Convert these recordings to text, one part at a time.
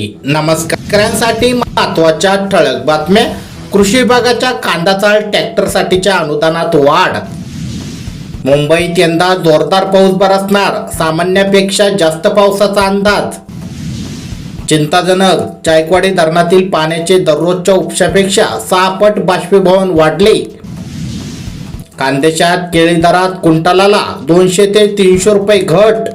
नमस्कारांसाठी महत्त्वाच्या ठळक बातम्या. कृषी विभागाच्या कांदा चाळ ट्रॅक्टरसाठीच्या अनुदानात वाढ. मुंबईत यंदा जोरदार पाऊस बरसणार सामान्यापेक्षा जास्त पावसाचा अंदाज. चिंताजनक जायकवाडी धरणातील पाण्याचे दररोजच्या उपशापेक्षा सहा पट बाष्पीभवन वाढले. कांद्याच्या केळी दरात क्विंटलाला दोनशे ते तीनशे रुपये घट.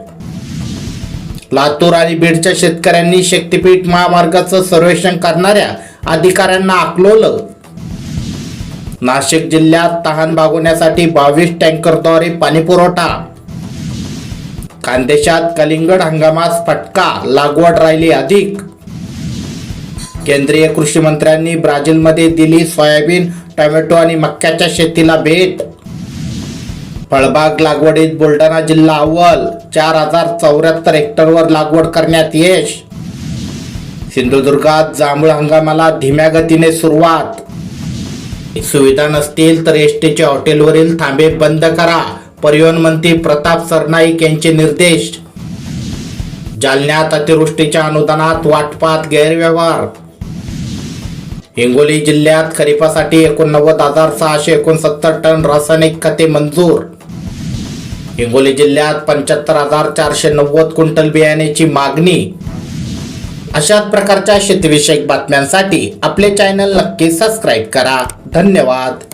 लातूर आणि बीडच्या शेतकऱ्यांनी शक्तीपीठ महामार्गाचं सर्वेक्षण करणाऱ्या अधिकाऱ्यांना आकलवलं. नाशिक जिल्ह्यात तहान भागवण्यासाठी बावीस टँकरद्वारे पाणीपुरवठा. खानदेशात कलिंगड हंगामास फटका लागवड राहिली अधिक. केंद्रीय कृषी मंत्र्यांनी ब्राझीलमध्ये दिली सोयाबीन टोमॅटो आणि मक्याच्या शेतीला भेट. फळबाग लागवडीत बुलढाणा जिल्हा अव्वल. चार हजार चौऱ्याहत्तर हेक्टरवर लागवड करण्यात यश. सिंधुदुर्गात जांभूळ हंगामाला धीम्या गतीने सुरुवात. सुविधा नसतील तर एस हॉटेलवरील थांबे बंद करा परिवहन मंत्री प्रताप सरनाईक यांचे निर्देश. जालन्यात अतिवृष्टीच्या अनुदानात वाटपात गैरव्यवहार. हिंगोली जिल्ह्यात खरीपासाठी एकोणनव्वद हजार सहाशे एकोणसत्तर टन रासायनिक खते मंजूर. हिंगोली जिल्ह्यात पंच्याहत्तर हजार चारशे नव्वद क्विंटल बियाण्याची मागणी. अशाच प्रकारच्या शेतीविषयक बातम्यांसाठी आपले चॅनल नक्की सबस्क्राईब करा. धन्यवाद.